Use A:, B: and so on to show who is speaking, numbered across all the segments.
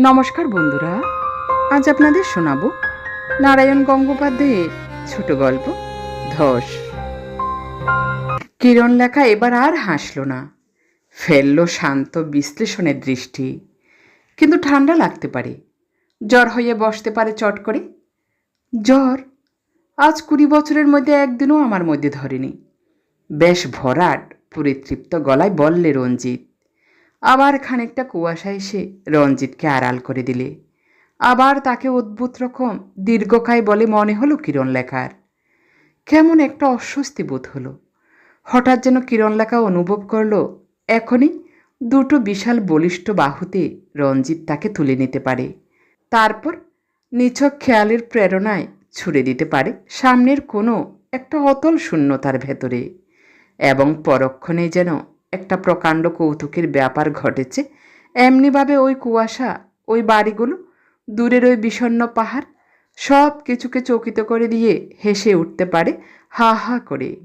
A: নমস্কার বন্ধুরা, আজ আপনাদের শোনাব নারায়ণ গঙ্গোপাধ্যায়ের ছোট গল্প, ধস। কিরণ লেখা এবার আর হাসল না। ফেলল শান্ত বিশ্লেষণের দৃষ্টি। কিন্তু ঠান্ডা লাগতে পারে। জ্বর হয়ে বসতে পারে চট করে। জ্বর? আজ কুড়ি বছরের মধ্যে একদিনও আমার মধ্যে ধরেনি। বেশ ভরাট পরিতৃপ্ত গলায় বললে রঞ্জিত। আবার খানিকটা কুয়াশা এসে রঞ্জিতকে আড়াল করে দিলে। আবার তাকে অদ্ভুত রকম দীর্ঘকায় বলে মনে হলো কিরণ লেখার কেমন একটা অস্বস্তি বোধ হলো। হঠাৎ যেন কিরণ লেখা অনুভব করল, এখনই দুটো বিশাল বলিষ্ঠ বাহুতে রঞ্জিত তাকে তুলে নিতে পারে। তারপর নিছক খেয়ালের প্রেরণায় ছুড়ে দিতে পারে সামনের কোনো একটা অতল শূন্যতার ভেতরে। এবং পরক্ষণে যেন একটা প্রকাণ্ড কৌতুকের ব্যাপার ঘটেছে। এমনিভাবে ওই কুয়াশা, ওই বাড়িগুলো, দূরের ওই বিষণ্ণ পাহাড়, সব কিছুকে চকিত করে দিয়ে হেসে উঠতে পারে, হা হা করে।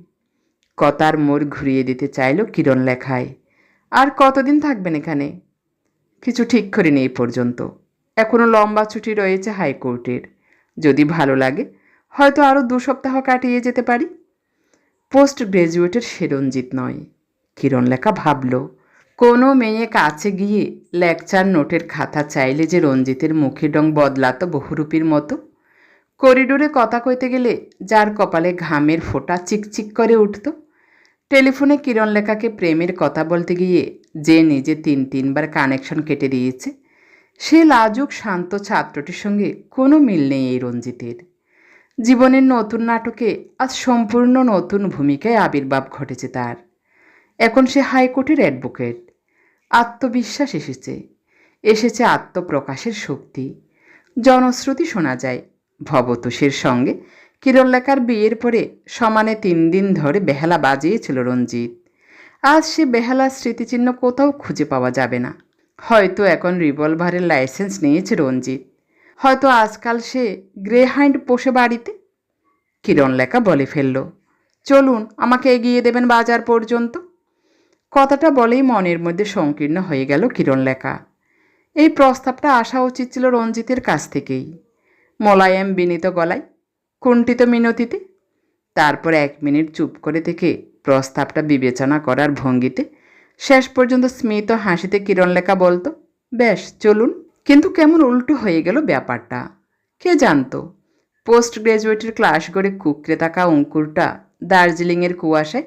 A: কথার মোড় ঘুরিয়ে দিতে চাইল কিরণ লেখায় আর কতদিন থাকবেন এখানে? কিছু ঠিক করিনি এই পর্যন্ত। এখনও লম্বা ছুটি রয়েছে হাইকোর্টের। যদি ভালো লাগে, হয়তো আরও দু সপ্তাহ কাটিয়ে যেতে পারি। পোস্ট গ্রাজুয়েটের সেরঞ্জিত নয়। কিরণ লেখা ভাবল, কোনো মেয়ে কাছে গিয়ে লেকচার নোটের খাতা চাইলে যে রঞ্জিতের মুখের রং বদলাতো বহুরূপীর মতো? করিডোরে কথা কইতে গেলে যার কপালে ঘামের ফোঁটা চিকচিক করে উঠত। টেলিফোনে কিরণ লেখাকে প্রেমের কথা বলতে গিয়ে যে নিজে তিন তিনবার কানেকশন কেটে দিয়েছে, সে লাজুক শান্ত ছাত্রটির সঙ্গে কোনো মিল নেই এই রঞ্জিতের। জীবনের নতুন নাটকে আজ সম্পূর্ণ নতুন ভূমিকায় আবির্ভাব ঘটেছে তার। এখন সে হাইকোর্টের অ্যাডভোকেট। আত্মবিশ্বাস এসেছে। এসেছে আত্মপ্রকাশের শক্তি। জনশ্রুতি শোনা যায়, ভবতোষের সঙ্গে কিরল্লাকার বিয়ের পরে সমানে তিন দিন ধরে বেহালা বাজিয়েছিল রঞ্জিত। আজ সে বেহালার স্মৃতিচিহ্ন কোথাও খুঁজে পাওয়া যাবে না। হয়তো এখন রিভলভারের লাইসেন্স নিয়েছে রঞ্জিত। হয়তো আজকাল সে গ্রে হাইন্ড পোষে বাড়িতে। কিরণ লেখা বলে ফেলল, চলুন, আমাকে এগিয়ে দেবেন বাজার পর্যন্ত। কথাটা বলেই মনের মধ্যে সংকীর্ণ হয়ে গেল কিরণ লেখা এই প্রস্তাবটা আসা উচিত ছিল রঞ্জিতের কাছ থেকেই। মোলায়েম বিনীত গলায়, কুণ্ঠিত মিনতিতে, তারপর এক মিনিট চুপ করে থেকে প্রস্তাবটা বিবেচনা করার ভঙ্গিতে শেষ পর্যন্ত স্মিত হাসিতে কিরণ লেখা বলতো, বেশ, চলুন। কিন্তু কেমন উল্টো হয়ে গেল ব্যাপারটা। কে জানতো পোস্ট গ্রাজুয়েটের ক্লাস করে কুকরে থাকা অঙ্কুরটা দার্জিলিংয়ের কুয়াশায়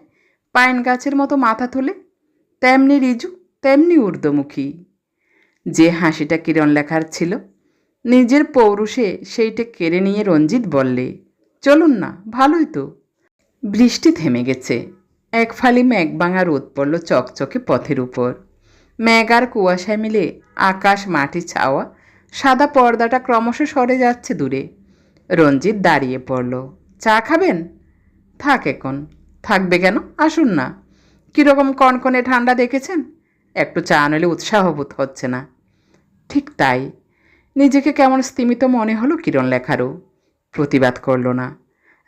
A: পাইন গাছের মতো মাথা তোলে তেমনি রিজু, তেমনি ঊর্ধ্বমুখী। যে হাসিটা কিরণ লেখার ছিল, নিজের পৌরুষে সেইটা কেড়ে নিয়ে রঞ্জিত বললে, চলুন না, ভালোই তো। বৃষ্টি থেমে গেছে। এক ফালি মেঘ ভাঙা রোদ পড়ল চকচকে পথের উপর। মেঘ আর কুয়াশায় মিলে আকাশ মাটি ছাওয়া, সাদা পর্দাটা ক্রমশ সরে যাচ্ছে দূরে। রঞ্জিত দাঁড়িয়ে পড়ল, চা খাবেন? থাক এখন, থাকবে কেন? আসুন না। কীরকম কনকনে ঠান্ডা দেখেছেন? একটু চা নইলে উৎসাহ বোধ হচ্ছে না। ঠিক তাই। নিজেকে কেমন স্তিমিত মনে হলো কিরণ লেখারও। প্রতিবাদ করল না।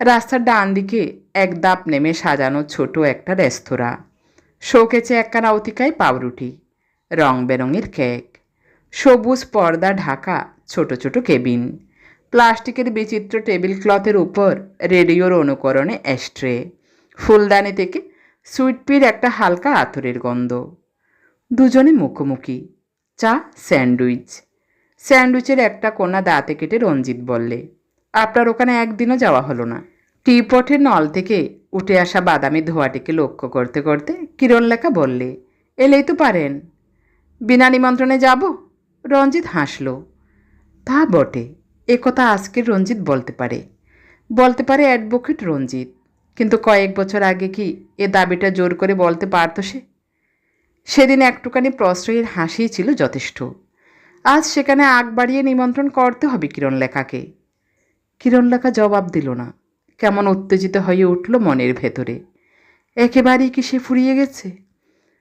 A: রাস্তার ডান দিকে এক দাপ নেমে সাজানো ছোট একটা রেস্তোরাঁ। শোকেছে একখানা অতিকায় পাউরুটি রং বেরঙের কেক, সবুজ পর্দা ঢাকা, ছোট ছোট কেবিন, প্লাস্টিকের বিচিত্র টেবিল ক্লথের উপর রেডিওর অনুকরণে অ্যাস্ট্রে ফুলদানি থেকে সুইটপির একটা হালকা আতরের গন্ধ। দুজনে মুখোমুখি। চা, স্যান্ডউইচ। স্যান্ডউইচের একটা কোনা দাঁতে কেটে রঞ্জিত বললে, আপনার ওখানে একদিনও যাওয়া হলো না। টিপটের নল থেকে উঠে আসা বাদামি ধোয়াটিকে লক্ষ্য করতে করতে কিরণ লেখা বললে, এলেই তো পারেন। বিনা নিমন্ত্রণে যাব? রঞ্জিত হাসল। তা বটে। একথা আজকের রঞ্জিত বলতে পারে। বলতে পারে অ্যাডভোকেট রঞ্জিত। কিন্তু কয়েক বছর আগে কি এ দাবিটা জোর করে বলতে পারতো সে? সেদিন একটুখানি প্রশ্রয়ের হাসিই ছিল যথেষ্ট। আজ সেখানে আগ বাড়িয়ে নিমন্ত্রণ করতে হবে কিরণ লেখাকে কিরণ লেখা জবাব দিল না। কেমন উত্তেজিত হয়ে উঠল মনের ভেতরে। একেবারেই কি সে ফুরিয়ে গেছে?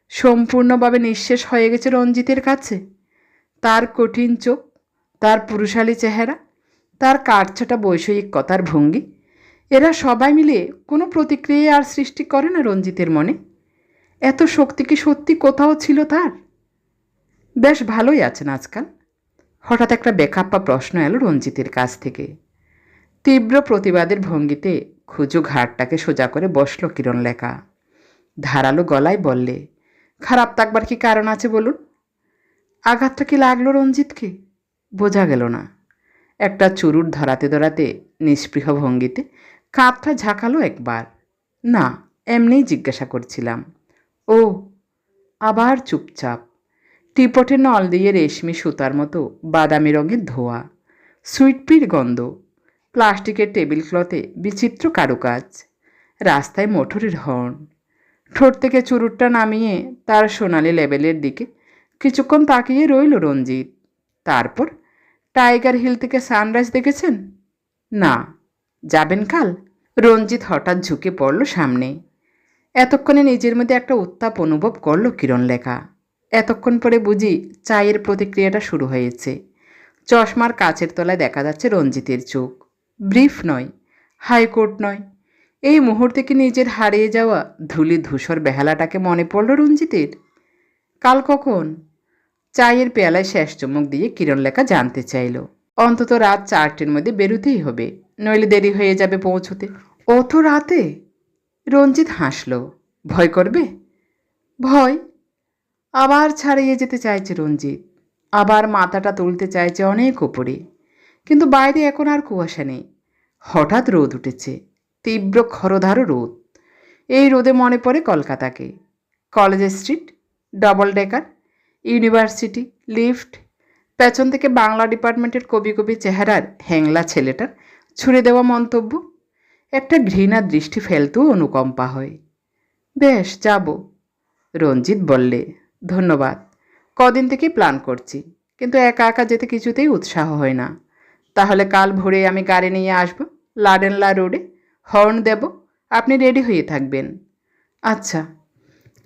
A: সম্পূর্ণভাবে নিঃশেষ হয়ে গেছে রঞ্জিতের কাছে? তার কঠিন চোখ, তার পুরুষালী চেহারা, তার কাঠছাটা বৈষয়িক কথার ভঙ্গি এরা সবাই মিলে কোনো প্রতিক্রিয়া আর সৃষ্টি করে না রঞ্জিতের মনে। এত শক্তি কি সত্যি কোথাও ছিল তার? বেশ ভালোই আছেন আজকাল। হঠাৎ একটা বেকাপ্পা প্রশ্ন এলো রঞ্জিতের কাছ থেকে। তীব্র প্রতিবাদের ভঙ্গিতে খুজু ঘাটটাকে সোজা করে বসল কিরণ লেখা। ধারালো গলায় বললে, খারাপ থাকবার কি কারণ আছে বলুন? আঘাতটা কি লাগল রঞ্জিতকে? বোঝা গেল না। একটা চুরুট ধরাতে ধরাতে নিস্পৃহ ভঙ্গিতে কাঁধটা ঝাঁকালো একবার। না, এমনিই জিজ্ঞাসা করছিলাম। ও আবার চুপচাপ। টিপটে নল দিয়ে রেশমি সুতার মতো বাদামি রঙের ধোয়া। সুইটপির গন্ধ। প্লাস্টিকের টেবিল ক্লথে বিচিত্র কারুকাজ। রাস্তায় মোটরের হর্ন। ঠোঁট থেকে চুরুটটা নামিয়ে তার সোনালি লেভেলের দিকে কিছুক্ষণ তাকিয়ে রইল রঞ্জিত। তারপর টাইগার হিল থেকে সানরাইজ দেখেছেন? না। যাবেন কাল? রঞ্জিত হঠাৎ ঝুঁকে পড়ল সামনে। এতক্ষণে নিজের মধ্যে একটা উত্তাপ অনুভব করল কিরণ লেখা এতক্ষণ পরে বুঝি চায়ের প্রতিক্রিয়াটা শুরু হয়েছে। চশমার কাছের তলায় দেখা যাচ্ছে রঞ্জিতের চোখ। ব্রিফ নয়, হাইকোর্ট নয়। এই মুহূর্তে কি নিজের হারিয়ে যাওয়া ধুলি ধূসর বেহালাটাকে মনে পড়ল রঞ্জিতের? কাল কখন? চায়ের পেয়ালায় শেষ চমক দিয়ে কিরণ লেখা জানতে চাইল। অন্তত রাত চারটের মধ্যে বেরোতেই হবে। নইলে দেরি হয়ে যাবে পৌঁছতে। অত রাতে রঞ্জিত হাসল। ভয় করবে? ভয়। আবার ছাড়িয়ে যেতে চাইছে রঞ্জিত। আবার মাথাটা তুলতে চাইছে অনেক ওপরে। কিন্তু বাইরে এখন আর কুয়াশা নেই। হঠাৎ রোদ উঠেছে। তীব্র খরধারও রোদ। এই রোদে মনে পড়ে কলকাতাকে। College street, double decker, university, lift, পেছন থেকে বাংলা ডিপার্টমেন্টের কবি কবি চেহারার হ্যাংলা ছেলেটার ছুড়ে দেওয়া মন্তব্য? একটা ঘৃণার দৃষ্টি ফেলতেও অনুকম্পা হয়। বেশ, যাব। রঞ্জিত বললে, ধন্যবাদ। কদিন থেকেই প্ল্যান করছি, কিন্তু একা একা যেতে কিছুতেই উৎসাহ হয় না। তাহলে কাল ভোরে আমি গাড়ি নিয়ে আসব, লাডেনলা রোডে, হর্ন দেব, আপনি রেডি হয়ে থাকবেন। আচ্ছা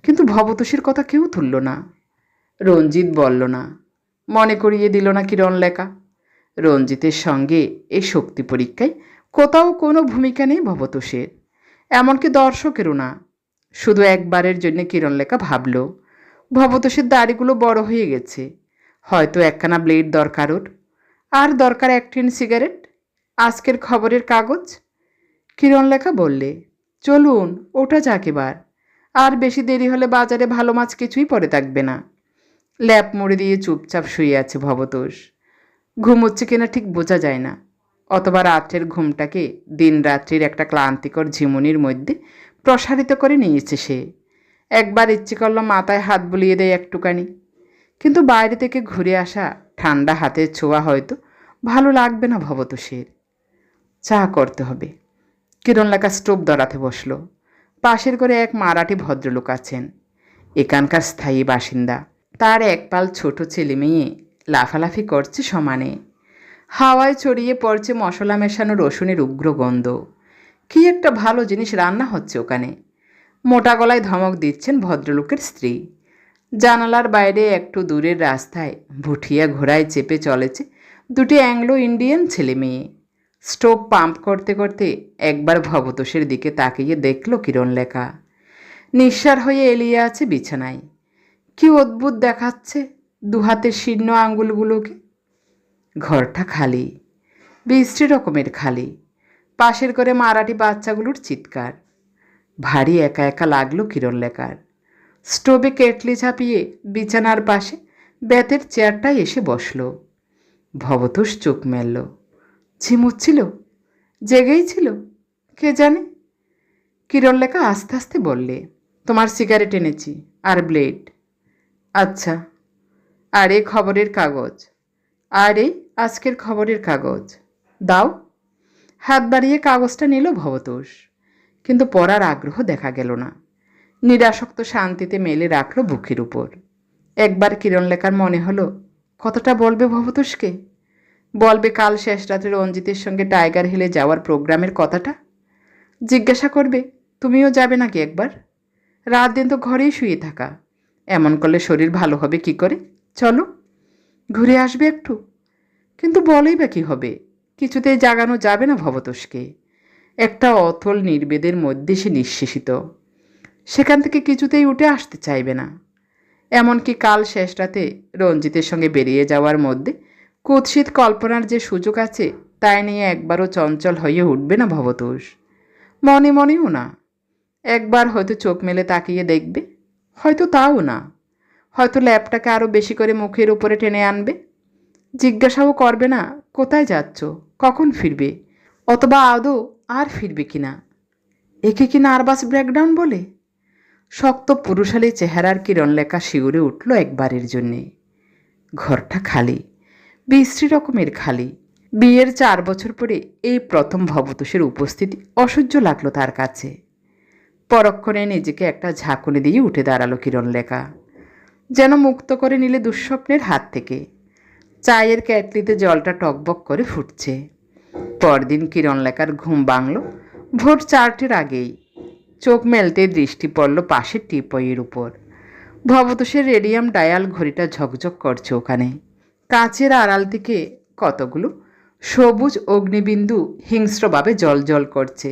A: কিন্তু ভবতোষীর কথা কেউ তুলল না। রঞ্জিত বলল না, মনে করিয়ে দিল না কিরণ লেখা রঞ্জিতের সঙ্গে এই শক্তি পরীক্ষায় কোথাও কোনো ভূমিকা নেই ভবতোষের। এমনকি দর্শকেরও না। শুধু একবারের জন্য কিরণ লেখা ভাবল, ভবতোষের দাড়িগুলো বড় হয়ে গেছে। হয়তো একখানা ব্লেড দরকার ওর। আর দরকার এক টিন সিগারেট? আজকের খবরের কাগজ? কিরণ লেখা বললে, চলুন ওটা যাক এবার। আর বেশি দেরি হলে বাজারে ভালো মাছ কিছুই পরে থাকবে না। ল্যাপ মুড়ে দিয়ে চুপচাপ শুয়ে আছে ভবতোষ। ঘুমোচ্ছে কিনা ঠিক বোঝা যায় না। অথবা রাত্রের ঘুমটাকে দিন রাত্রির একটা ক্লান্তিকর ঝিমুনির মধ্যে প্রসারিত করে নিয়েছে সে। একবার ইচ্ছে করল মাথায় হাত বুলিয়ে দেয় একটুখানি। কিন্তু বাইরে থেকে ঘুরে আসা ঠান্ডা হাতের ছোঁয়া হয়তো ভালো লাগবে না ভবতোষের চা করতে হবে। কিরণ কিরণলেখা স্টোভ দরাতে বসল। পাশের করে এক মারাঠি ভদ্রলোক আছেন। এখানকার স্থায়ী বাসিন্দা। তার এক পাল ছোট ছেলে মেয়ে লাফালাফি করছে সমানে। হাওয়ায় ছড়িয়ে পড়ছে মশলা মেশানো রসুনের উগ্র গন্ধ। কী একটা ভালো জিনিস রান্না হচ্ছে ওখানে। মোটা গলায় ধমক দিচ্ছেন ভদ্রলোকের স্ত্রী। জানালার বাইরে একটু দূরের রাস্তায় ভুটিয়া ঘোড়ায় চেপে চলেছে দুটি অ্যাংলো ইন্ডিয়ান ছেলে মেয়ে স্টোভ পাম্প করতে করতে একবার ভবতোষের দিকে তাকিয়ে দেখল কিরণ লেখা। নিঃসার হয়ে এলিয়ে আছে বিছানায়। কি অদ্ভুত দেখাচ্ছে। দুহাতের শীর্ণ আঙ্গুলগুলোকে। ঘরটা খালি বৃষ্টি রকমের খালি। পাশের করে মারাঠি বাচ্চাগুলোর চিৎকার। ভারী একা একা লাগল কিরণ লেখার। স্টোভে কেটলি ঝাঁপিয়ে বিছানার পাশে বেতের চেয়ারটায় এসে বসল। ভবতোষ চোখ মেলল। ঝিমুচ্ছিল? জেগেই ছিল? কে জানে? কিরণ লেখা আস্তে আস্তে বললে, তোমার সিগারেট এনেছি, আর ব্লেড। আচ্ছা। আর এই খবরের কাগজ। আর এই আজকের খবরের কাগজ। দাও। হাত বাড়িয়ে কাগজটা নিল ভবতোষ। কিন্তু পড়ার আগ্রহ দেখা গেল না। নিরাসক্ত শান্তিতে মেলে রাখল বুকের উপর। একবার কিরণ লেখার মনে হলো, কতটা বলবে ভবতোষকে? বলবে কাল শেষ রাত্রে রঞ্জিতের সঙ্গে টাইগার হিলে যাওয়ার প্রোগ্রামের কথাটা? জিজ্ঞাসা করবে, তুমিও যাবে নাকি একবার? রাত দিন তো ঘরেই শুয়ে থাকা। এমন করলে শরীর ভালো হবে কি করে? চলো, ঘুরে আসবে একটু। কিন্তু বলেই বা কী হবে? কিছুতেই জাগানো যাবে না ভবতোষকে। একটা অথল নির্বেদের মধ্যে সে নিঃশেষিত। সেখান থেকে কিছুতেই উঠে আসতে চাইবে না। এমনকি কাল শেষ রাতে রঞ্জিতের সঙ্গে বেরিয়ে যাওয়ার মধ্যে কুৎসিত কল্পনার যে সুযোগ আছে, তাই নিয়ে একবারও চঞ্চল হয়ে উঠবে না ভবতোষ। মনে মনেও না। একবার হয়তো চোখ মেলে তাকিয়ে দেখবে, হয়তো তাও না। হয়তো ল্যাপটাকে আরও বেশি করে মুখের উপরে টেনে আনবে? জিজ্ঞাসাও করবে না, কোথায় যাচ্ছ? কখন ফিরবে? অথবা আদৌ আর ফিরবে কি না? একে কি নার্ভাস ব্রেকডাউন বলে? শক্ত পুরুষালী চেহারার কিরণ লেখা শিউরে উঠল একবারের জন্যে। ঘরটা খালি, বিশ্রী রকমের খালি। বিয়ের চার বছর পরে এই প্রথম ভবতোষের উপস্থিতি অসহ্য লাগল তার কাছে। পরক্ষণে নিজেকে একটা ঝাঁকুনি দিয়ে উঠে দাঁড়াল কিরণ লেখা। যেন মুক্ত করে নিলে দুঃস্বপ্নের হাত থেকে। চায়ের ক্যাটলিতে জলটা টকবক করে ফুটছে। পরদিন কিরণ লেখার ঘুম ভাঙল। ভোর চারটের আগেই চোখ মেলতে দৃষ্টি পড়ল পাশের টিপয়ের উপর। ভবতোষের রেডিয়াম ডায়াল ঘড়িটা ঝকঝক করছে ওখানে। কাচের আড়াল থেকে কতগুলো? সবুজ অগ্নিবিন্দু হিংস্রভাবে জল জল করছে।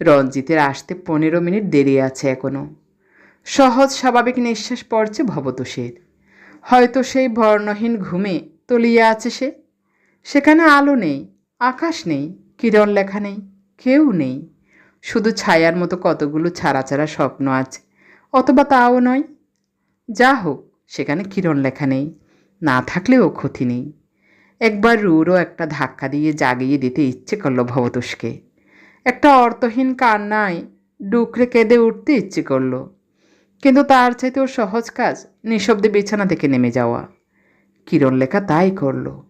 A: রঞ্জিতের আসতে পনেরো মিনিট দেরি আছে এখনও। সহজ স্বাভাবিক নিঃশ্বাস পড়ছে ভবতোষের হয়তো সেই বর্ণহীন ঘুমে তলিয়ে আছে সে। সেখানে আলো নেই, আকাশ নেই, কিরণ লেখা নেই, কেউ নেই। শুধু ছায়ার মতো কতগুলো ছাড়া ছাড়া স্বপ্ন আছে, অথবা তাও নয়। যা হোক, সেখানে কিরণ লেখা নেই, না থাকলেও ক্ষতি নেই। একবার রুরও একটা ধাক্কা দিয়ে জাগিয়ে দিতে ইচ্ছে করল ভবতোষকে। একটা অর্থহীন কান্নায় ডুকরে কেঁদে উঠতে ইচ্ছে করল। কিন্তু তার চাইতেও সহজ কাজ নিঃশব্দে বিছানা থেকে নেমে যাওয়া। কিরণ লেখা তাই করল।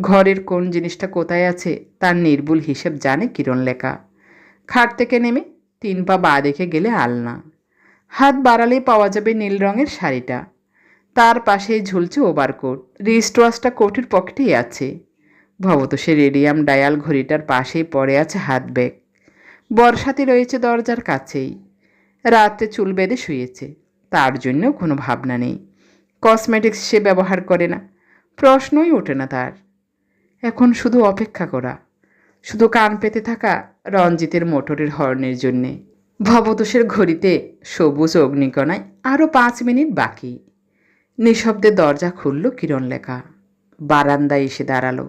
A: ঘরের কোন জিনিসটা কোথায় আছে তার নির্ভুল হিসেব জানে কিরণ লেখা। খাট থেকে নেমে তিন পা বা দেখে গেলে আলনা। হাত বাড়ালেই পাওয়া যাবে নীল রঙের শাড়িটা। তার পাশেই ঝুলছে ওভারকোট। রিস্ট ওয়াচটা কোটের পকেটেই আছে। ভবতোষে রেডিয়াম ডায়াল ঘড়িটার পাশেই পড়ে আছে হাত ব্যাগ। বর্ষাতে রয়েছে দরজার কাছেই। রাত্রে চুল বেঁধে শুয়েছে। তার জন্যও কোনো ভাবনা নেই। কসমেটিক্স সে ব্যবহার করে না। প্রশ্নই ওঠে না তার। এখন শুধু অপেক্ষা করা। শুধু কান পেতে থাকা রঞ্জিতের মোটরের হর্নের জন্যে। ভবতোষের ঘড়িতে সবুজ অগ্নিকণায় আরও পাঁচ মিনিট বাকি। নিঃশব্দে দরজা খুলল কিরণ লেখা বারান্দায় এসে দাঁড়াল।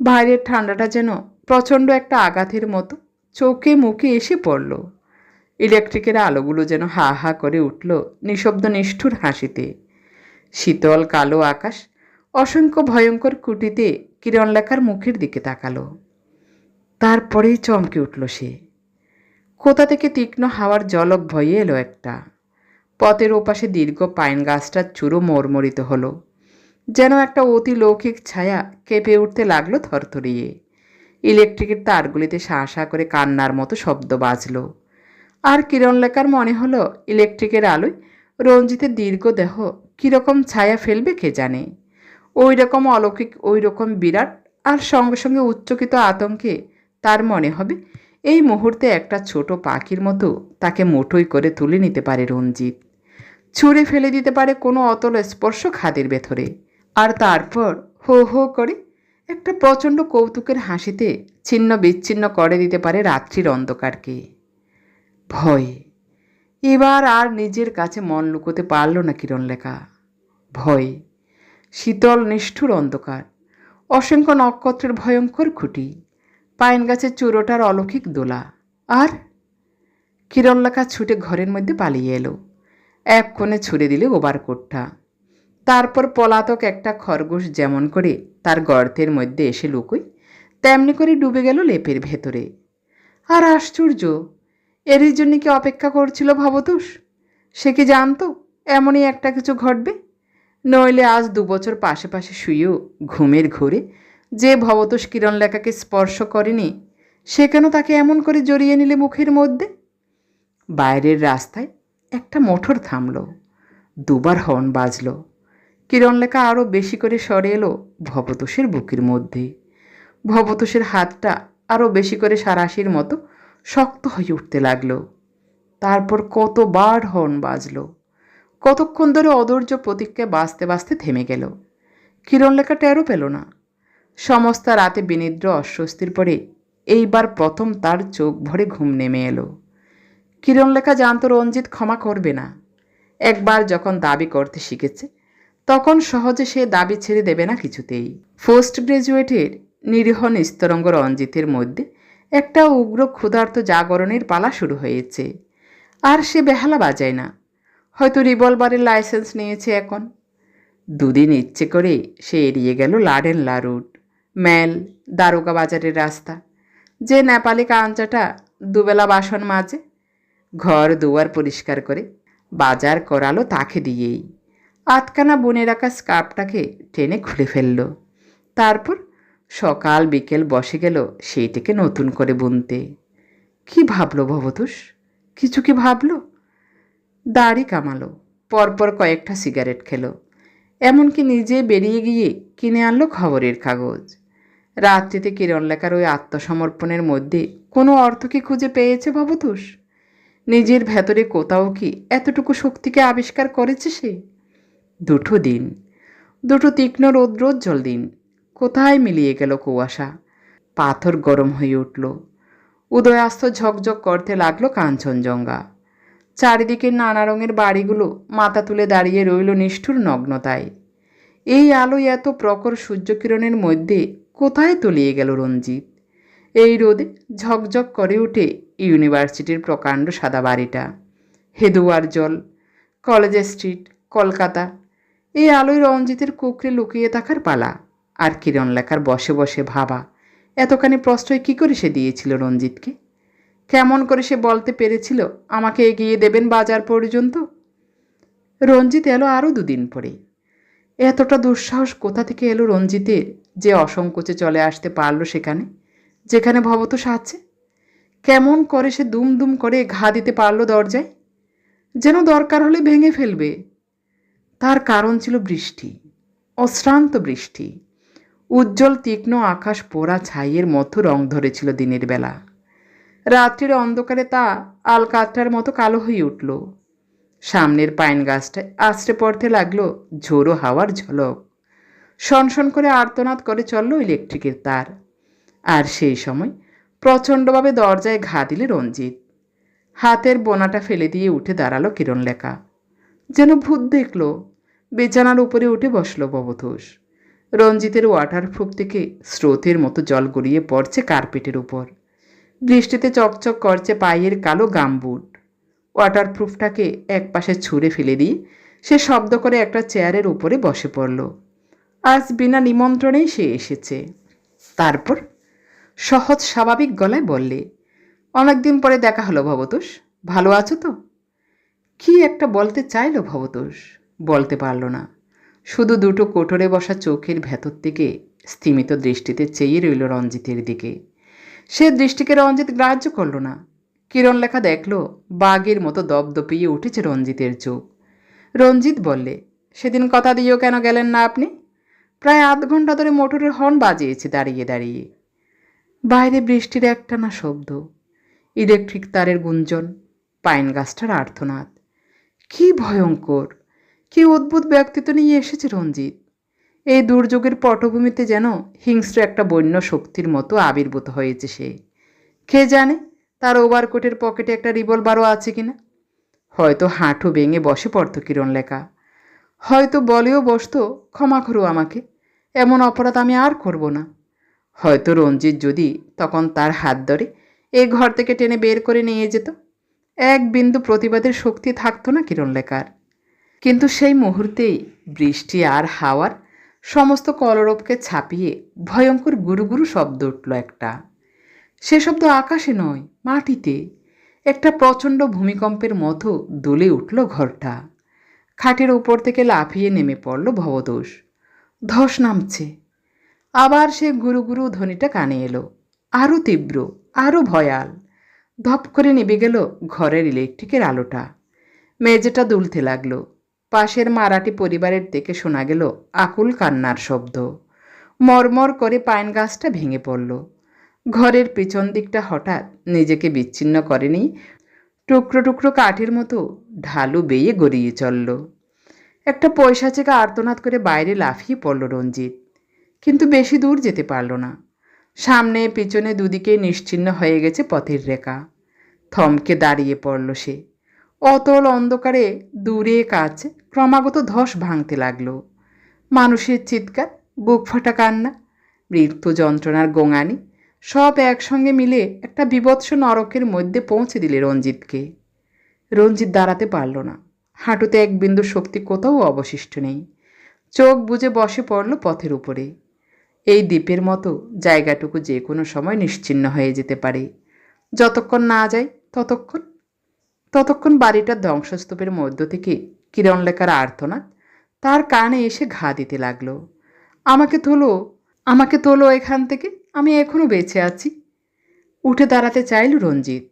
A: বাইরের ঠান্ডাটা যেন প্রচণ্ড একটা আঘাতের মতো চোখে মুখে এসে পড়ল। ইলেকট্রিকের আলোগুলো যেন হা হা করে উঠল নিঃশব্দ নিষ্ঠুর হাসিতে। শীতল কালো আকাশ অসংখ্য ভয়ঙ্কর কুটিতে কিরণলেখার মুখের দিকে তাকালো। তারপরেই চমকে উঠল সে। কোথা থেকে তীক্ষ্ণ হাওয়ার জলক ভয়ে এলো একটা। পথের ওপাশে দীর্ঘ পাইন গাছটার চুরো মরমরিত হলো। যেন একটা অতি লৌকিক ছায়া কেঁপে উঠতে লাগল থরথরিয়ে। ইলেকট্রিকের তারগুলিতে শাঁ শাঁ করে কান্নার মতো শব্দ বাজলো। আর কিরণ কিরণলেখার মনে হলো ইলেকট্রিকের আলোয় রঞ্জিতের দীর্ঘ দেহ কীরকম ছায়া ফেলবে কে জানে। ওই রকম অলৌকিক ওই রকম বিরাট আর সঙ্গে সঙ্গে উচ্চকিত আতঙ্কে তার মনে হবে এই মুহূর্তে একটা ছোট পাখির মতো তাকে মুঠোই করে তুলে নিতে পারে রঞ্জিত। ছুঁড়ে ফেলে দিতে পারে কোনো অতল স্পর্শ খাদের ভেতরে। আর তারপর হো হো করে একটা প্রচণ্ড কৌতুকের হাসিতে ছিন্ন বিচ্ছিন্ন করে দিতে পারে রাত্রির অন্ধকারকে। ভয়। এবার আর নিজের কাছে মন লুকোতে পারল না কিরণলেখা। ভয়ে। শীতল নিষ্ঠুর অন্ধকার। অসংখ্য নক্ষত্রের ভয়ঙ্কর খুঁটি। পাইন গাছের চূড়োটার অলৌকিক দোলা। আর? কিরণলেখা ছুটে ঘরের মধ্যে পালিয়ে এলো। এক কোণে ছুড়ে দিলে ওবার কোটটা। তারপর পলাতক একটা খরগোশ যেমন করে তার গর্তের মধ্যে এসে লুকোয়, তেমনি করে ডুবে গেল লেপের ভেতরে। আর আশ্চর্য এরই জন্য কি অপেক্ষা করছিল ভবতোষ? সে কি জানতো? এমনই একটা কিছু ঘটবে? নইলে আজ দু বছর পাশে পাশে শুয়েও ঘুমের ঘোরে যে ভবতোষ কিরণ লেখাকে স্পর্শ করেনি, সে কেন তাকে এমন করে জড়িয়ে নিলে মুখের মধ্যে? বাইরের রাস্তায় একটা মোটর থামল, দুবার হর্ন বাজলো। কিরণলেখা আরও বেশি করে সরে এলো ভবতোষের বুকের মধ্যে। ভবতোষের হাতটা আরও বেশি করে সারাশির মতো শক্ত হয়ে উঠতে লাগল। তারপর কতবার হর্ন বাজলো। কতক্ষণ ধরে অধৈর্য প্রতীক্ষায় বাঁচতে বাঁচতে থেমে গেল। কিরণলেখা টেরও পেল না। সমস্ত রাতে বিনিদ্র অস্বস্তির পরে এইবার প্রথম তার চোখ ভরে ঘুম নেমে এলো। কিরণলেখা জানতো রঞ্জিত ক্ষমা করবে না। একবার যখন দাবি করতে শিখেছে, তখন সহজে সে দাবি ছেড়ে দেবে না কিছুতেই। পোস্ট গ্রাজুয়েটের নিরীহ নিস্তরঙ্গ রঞ্জিতের মধ্যে একটা উগ্র ক্ষুধার্ত জাগরণের পালা শুরু হয়েছে। আর সে বেহালা বাজায় না। হয়তো রিভলভারের লাইসেন্স নিয়েছে এখন। দুদিন ইচ্ছে করে সে এড়িয়ে গেল লাডেন রুট ম্যাল, দারোগা বাজারের রাস্তা, যে নেপালি কাঞ্চাটা দুবেলা বাসন মাজে, ঘর দুয়ার পরিষ্কার করে, বাজার করালো তাকে দিয়েই। আতকানা বনে রাখা স্কার্ফটাকে টেনে খুলে ফেলল। তারপর সকাল বিকেল বসে গেল সেইটিকে নতুন করে বুনতে। কি ভাবলো ভবতোষ? কিছু কি ভাবলো? দাড়ি কামালো, পরপর কয়েকটা সিগারেট খেলো, এমনকি নিজে বেরিয়ে গিয়ে কিনে আনলো খবরের কাগজ। রাত্রিতে কিরণলেখার ওই আত্মসমর্পণের মধ্যে কোনো অর্থ কি খুঁজে পেয়েছে ভবতোষ? নিজের ভেতরে কোথাও কি এতটুকু শক্তিকে আবিষ্কার করেছে সে? দুটো দিন, দুটো তীক্ষ্ণ রৌদ্রোজ্জ্বল দিন কোথায় মিলিয়ে গেল কুয়াশা? পাথর গরম হয়ে উঠল। উদয়াস্ত ঝকঝক করতে লাগল কাঞ্চনজঙ্ঘা। চারিদিকে নানা রঙের বাড়িগুলো মাথা তুলে দাঁড়িয়ে রইল নিষ্ঠুর নগ্নতায়। এই আলোয় এত প্রখর সূর্যকিরণের মধ্যে কোথায় তলিয়ে গেল রঞ্জিত? এই রোদে ঝকঝক করে উঠে ইউনিভার্সিটির প্রকাণ্ড সাদা বাড়িটা। হেদুয়ার জল, কলেজ স্ট্রিট, কলকাতা, এই আলোয় রঞ্জিতের কুকরে লুকিয়ে থাকার পালা। আর কিরণ লেখার বসে বসে ভাবা, এতখানি প্রশ্রয় কী করে সে দিয়েছিল রঞ্জিতকে? কেমন করে সে বলতে পেরেছিল, আমাকে এগিয়ে দেবেন বাজার পর্যন্ত? রঞ্জিত এলো আরও দুদিন পরে এতটা দুঃসাহস কোথা থেকে এলো রঞ্জিতের যে অসংকোচে চলে আসতে পারল সেখানে, যেখানে ভবতোষ আছে? কেমন করে সে দুম দুম করে ঘা দিতে পারল দরজায়? যেন দরকার হলে ভেঙে ফেলবে। তার কারণ ছিল বৃষ্টি, অশ্রান্ত বৃষ্টি। উজ্জ্বল, তীক্ষ্ণ আকাশ পোড়া ছাইয়ের মতো রং ধরেছিল দিনের বেলা। রাত্রির অন্ধকারে তা আলকাতরার মতো কালো হয়ে উঠল। সামনের পাইন গাছটায় আছড়ে পড়তে লাগল ঝোড়ো হাওয়ার ঝলক। সনসন করে আর্তনাদ করে চলল ইলেকট্রিকের তার। আর সেই সময় প্রচণ্ডভাবে দরজায় ঘা দিলে রঞ্জিত। হাতের বোনাটা ফেলে দিয়ে উঠে দাঁড়াল কিরণ লেখা যেন ভূত দেখল বিছানার উপরে উঠে বসল ববতোষ রঞ্জিতের ওয়াটারপ্রুফ থেকে স্রোতের মতো জল গড়িয়ে পড়ছে কার্পেটের উপর। বৃষ্টিতে চকচক করছে পায়ের কালো গামবুট। ওয়াটারপ্রুফটাকে একপাশে ছুঁড়ে ফেলে দিয়ে সে শব্দ করে একটা চেয়ারের উপরে বসে পড়ল। আজ বিনা নিমন্ত্রণেই সে এসেছে। তারপর সহজ স্বাভাবিক গলায় বললে, অনেকদিন পরে দেখা হলো ভবতোষ। ভালো আছো তো? কি একটা বলতে চাইলো ভবতোষ? বলতে পারল না। শুধু দুটো কোটরে বসা চোখের ভেতর থেকে স্থিমিত দৃষ্টিতে চেয়ে রইল রঞ্জিতের দিকে। সে দৃষ্টিকে রঞ্জিত গ্রাহ্য করল না। কিরণ লেখা দেখল, বাঘের মতো দপদপিয়ে উঠেছে রঞ্জিতের চোখ। রঞ্জিত বললে, সেদিন কথা দিয়েও কেন গেলেন না আপনি? প্রায় আধ ঘণ্টা ধরে মোটরের হর্ন বাজিয়েছে দাঁড়িয়ে দাঁড়িয়ে। বাইরে বৃষ্টির একটানা শব্দ, ইলেকট্রিক তারের গুঞ্জন, পাইন গাছটার আর্থনাদ কি ভয়ঙ্কর! কি অদ্ভুত ব্যক্তিত্ব নিয়ে এসেছে রঞ্জিত? এই দুর্যোগের পটভূমিতে যেন হিংস্র একটা বন্য শক্তির মতো আবির্ভূত হয়েছে সে। কে জানে তার ওভারকোটের পকেটে একটা রিভলভারও আছে কিনা? হয়তো হাঁটু ভেঙে বসে পড়তো কিরণ লেখা। হয়তো বলেও বসতো, ক্ষমা করো আমাকে, এমন অপরাধ আমি আর করব না। হয়তো রঞ্জিত যদি তখন তার হাত ধরে এই ঘর থেকে টেনে বের করে নিয়ে যেত, এক বিন্দু প্রতিবাদের শক্তি থাকতো না কিরণ লেখার। কিন্তু সেই মুহূর্তেই বৃষ্টি আর হাওয়ার সমস্ত কলরবকে ছাপিয়ে ভয়ঙ্কর গুরুগুরু শব্দ উঠল একটা। সে শব্দ আকাশে নয়, মাটিতে। একটা প্রচণ্ড ভূমিকম্পের মতো দুলে উঠল ঘরটা। খাটের উপর থেকে লাফিয়ে নেমে পড়ল ভবদোষ। ধস নামছে। আবার সে গুরু গুরু ধ্বনিটা কানে এলো। আরও তীব্র আরও ভয়াল। ধপ করে নেবে গেল ঘরের ইলেকট্রিকের আলোটা। মেঝেটা দুলতে লাগল। পাশের পরিবারের থেকে শোনা গেল আকুল কান্নার শব্দ। মরমর করে পাইন গাছটা ভেঙে পড়ল। ঘরের পিছন দিকটা হঠাৎ নিজেকে বিচ্ছিন্ন করেনি। টুকরো টুকরো কাঠের মতো ঢালু বেয়ে গড়িয়ে চলল। একটা পয়সা চেকা আর্তনাদ করে বাইরে লাফিয়ে পড়ল রঞ্জিত। কিন্তু বেশি দূর যেতে পারল না। সামনে পিছনে দুদিকে নিশ্চিন্ন হয়ে গেছে পথের রেখা। থমকে দাঁড়িয়ে পড়ল সে। অতল অন্ধকারে দূরে কাছে ক্রমাগত ধস ভাঙতে লাগল। মানুষের চিৎকার, বুক ফাটা কান্না, মৃত্যু যন্ত্রণার গোঙানি, সব একসঙ্গে মিলে একটা বিভৎস নরকের মধ্যে পৌঁছে দিলে রঞ্জিতকে। রঞ্জিত দাঁড়াতে পারল না। হাঁটুতে এক বিন্দু শক্তি কোথাও অবশিষ্ট নেই। চোখ বুজে বসে পড়ল পথের উপরে। এই দ্বীপের মতো জায়গাটুকু যে কোনো সময় নিশ্চিন্ন হয়ে যেতে পারে। যতক্ষণ না যায়, ততক্ষণ ততক্ষণ বাড়িটার ধ্বংসস্তূপের মধ্য থেকে কিরণলেখার আর্তনাদ তার কানে এসে ঘা দিতে লাগল। আমাকে তোলো আমাকে তোলো এখান থেকে, আমি এখনও বেঁচে আছি। উঠে দাঁড়াতে চাইল রঞ্জিত।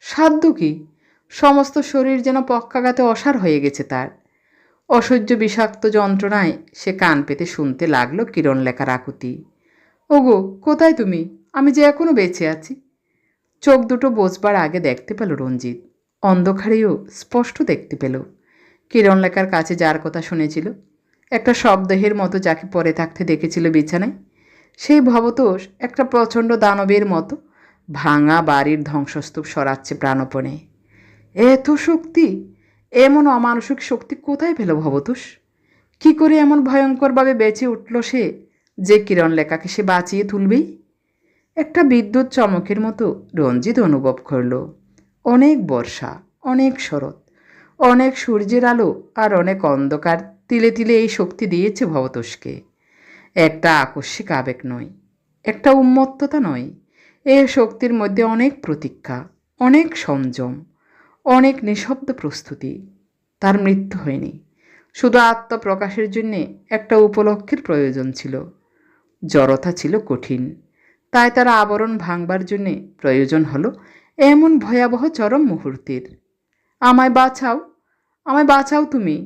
A: সাধ্য কি? সমস্ত শরীর যেন পক্ষাঘাতে অসার হয়ে গেছে তার। অসহ্য বিষাক্ত যন্ত্রণায় সে কান পেতে শুনতে লাগল কিরণ লেখার আকুতি। ওগো, কোথায় তুমি? আমি যে এখনও বেঁচে আছি। চোখ দুটো বোঝবার আগে দেখতে পেল রঞ্জিত। অন্ধকারেও স্পষ্ট দেখতে পেল। কিরণ লেখার কাছে যার কথা শুনেছিল, একটা শবদেহের মতো যাকে পরে থাকতে দেখেছিল বিছানায়, সেই ভবতোষ একটা প্রচণ্ড দানবের মতো ভাঙা বাড়ির ধ্বংসস্তূপ সরাচ্ছে প্রাণপণে। এত শক্তি, এমন অমানসিক শক্তি কোথায় পেল ভবতোষ? কি করে এমন ভয়ঙ্করভাবে বেঁচে উঠল সে যে কিরণ লেখাকে সে বাঁচিয়ে তুলবেই? একটা বিদ্যুৎ চমকের মতো রঞ্জিত অনুভব করল। অনেক বর্ষা, অনেক শরৎ, অনেক সূর্যের আলো আর অনেক অন্ধকার তিলে তিলে এই শক্তি দিয়েছে ভবতোষকে। একটা আকস্মিক আবেগ নয়, একটা উন্মত্ততা নয়। এ শক্তির মধ্যে অনেক প্রতীক্ষা, অনেক সংযম, অনেক নিঃশব্দ প্রস্তুতি। তার মৃত্যু হয়নি, শুধু আত্মপ্রকাশের জন্যে একটা উপলক্ষের প্রয়োজন ছিল। জড়তা ছিল কঠিন, তাই তার আবরণ ভাঙবার জন্যে প্রয়োজন হলো এমন ভয়াবহ চরম মুহূর্তের। আমায় বাঁচাও আমায় বাঁচাও তুমি।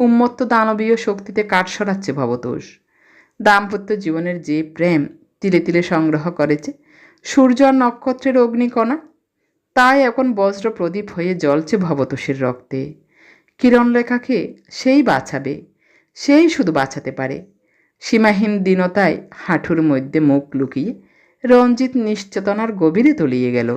A: উন্মত্ত দানবীয় শক্তিতে কাঠ সরাচ্ছে ভবতোষ। দাম্পত্য জীবনের যে প্রেম তিলে তিলে সংগ্রহ করেছে সূর্য আর নক্ষত্রের অগ্নিকণা, তাই এখন বজ্র প্রদীপ হয়ে জ্বলছে ভবতোষের রক্তে। কিরণলেখাকে সেই বাঁচাবে, সেই শুধু বাঁচাতে পারে। সীমাহীন দীনতায় হাঁটুর মধ্যে মুখ লুকিয়ে রঞ্জিত নিশ্চেতনার গভীরে তলিয়ে গেল।